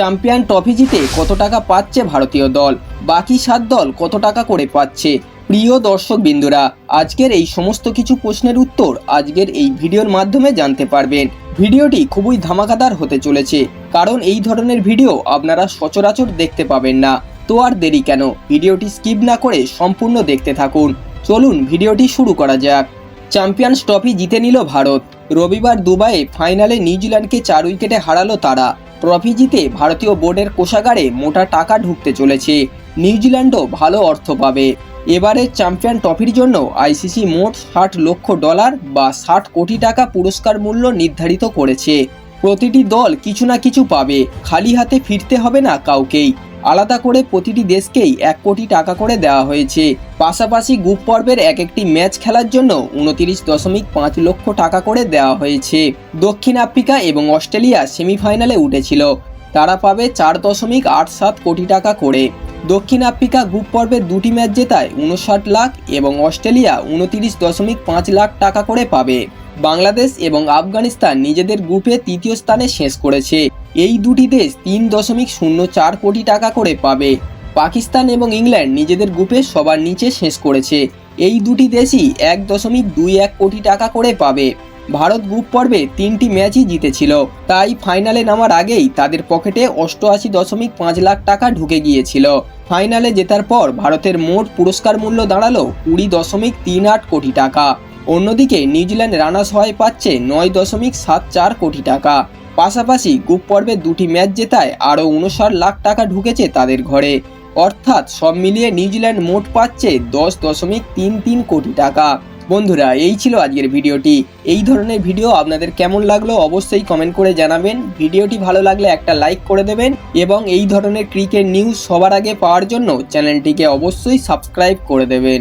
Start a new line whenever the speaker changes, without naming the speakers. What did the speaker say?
Champion trophy জিতে কত টাকা পাচ্ছে ভারতীয় দল? বাকি সাত দল কত টাকা করে পাচ্ছে? প্রিয় দর্শক বিন্দুরা, আজকের এই সমস্ত কিছু প্রশ্নের উত্তর আজকের এই ভিডিওর মাধ্যমে জানতে পারবেন। ভিডিওটি খুবই ধামাকাদার হতে চলেছে, কারণ এই ধরনের ভিডিও আপনারা সচরাচর দেখতে পাবেন না। তো আর দেরি কেন? ভিডিওটি স্কিপ না করে সম্পূর্ণ দেখতে থাকুন। চলুন ভিডিওটি শুরু করা যাক। চ্যাম্পিয়ন্স ট্রফি জিতে নিল ভারত। রবিবার দুবাইয়ে ফাইনালে নিউজিল্যান্ডকে চার উইকেটে হারালো তারা। ট্রফি জিতে ভারতীয় বোর্ডের কোষাগারে মোটা টাকা ঢুকতে চলেছে। নিউজিল্যান্ডও ভালো অর্থ পাবে। এবারে চ্যাম্পিয়ন ট্রফির জন্য আইসিসি মোট ষাট লক্ষ ডলার বা ষাট কোটি টাকা পুরস্কার মূল্য নির্ধারিত করেছে। প্রতিটি দল কিছু না কিছু পাবে। খালি হাতে ফিরতে হবে না কাউকেই। আলাদা করে প্রতিটি দেশকেই এক কোটি টাকা করে দেওয়া হয়েছে। পাশাপাশি গ্রুপ পর্বের এক একটি ম্যাচ খেলার জন্য উনতিরিশ দশমিক পাঁচ লক্ষ টাকা করে দেওয়া হয়েছে। দক্ষিণ আফ্রিকা এবং অস্ট্রেলিয়া সেমিফাইনালে উঠেছিল। তারা পাবে চার দশমিক আট সাত কোটি টাকা করে। দক্ষিণ আফ্রিকা গ্রুপ পর্বের দুটি ম্যাচ জেতায় উনষাট লাখ এবং অস্ট্রেলিয়া উনতিরিশ দশমিক পাঁচ লাখ টাকা করে পাবে। বাংলাদেশ এবং আফগানিস্তান নিজেদের গ্রুপে তৃতীয় স্থানে শেষ করেছে। এই দুটি দেশ তিন দশমিক শূন্য চার কোটি টাকা করে পাবে। পাকিস্তান এবং ইংল্যান্ড নিজেদের গ্রুপে সবার নিচে শেষ করেছে। এই দুটি দেশই এক দশমিক দুই এক কোটি টাকা করে পাবে। ভারত গ্রুপ পর্বে তিনটি ম্যাচই জিতেছিল। তাই ফাইনালে নামার আগেই তাদের পকেটে অষ্টআশি দশমিক পাঁচ লাখ টাকা ঢুকে গিয়েছিল। ফাইনালে জেতার পর ভারতের মোট পুরস্কার মূল্য দাঁড়াল কুড়ি দশমিক তিন আট কোটি টাকা। অন্যদিকে নিউজিল্যান্ড রানার্স হয়ে পাচ্ছে নয় দশমিক সাত চার কোটি টাকা। পাশাপাশি গ্রুপ পর্বে দুটি ম্যাচ জেতায় আরও উনষাট লাখ টাকা ঢুকেছে তাদের ঘরে। অর্থাৎ সব মিলিয়ে নিউজিল্যান্ড মোট পাচ্ছে দশ দশমিক তিন তিন কোটি টাকা। বন্ধুরা, এই ছিল আজকের ভিডিওটি। এই ধরনের ভিডিও আপনাদের কেমন লাগল অবশ্যই কমেন্ট করে জানাবেন। ভিডিওটি ভালো লাগলে একটা লাইক করে দেবেন এবং এই ধরনের ক্রিকেট নিউজ সবার আগে পাওয়ার জন্য চ্যানেলটিকে অবশ্যই সাবস্ক্রাইব করে দেবেন।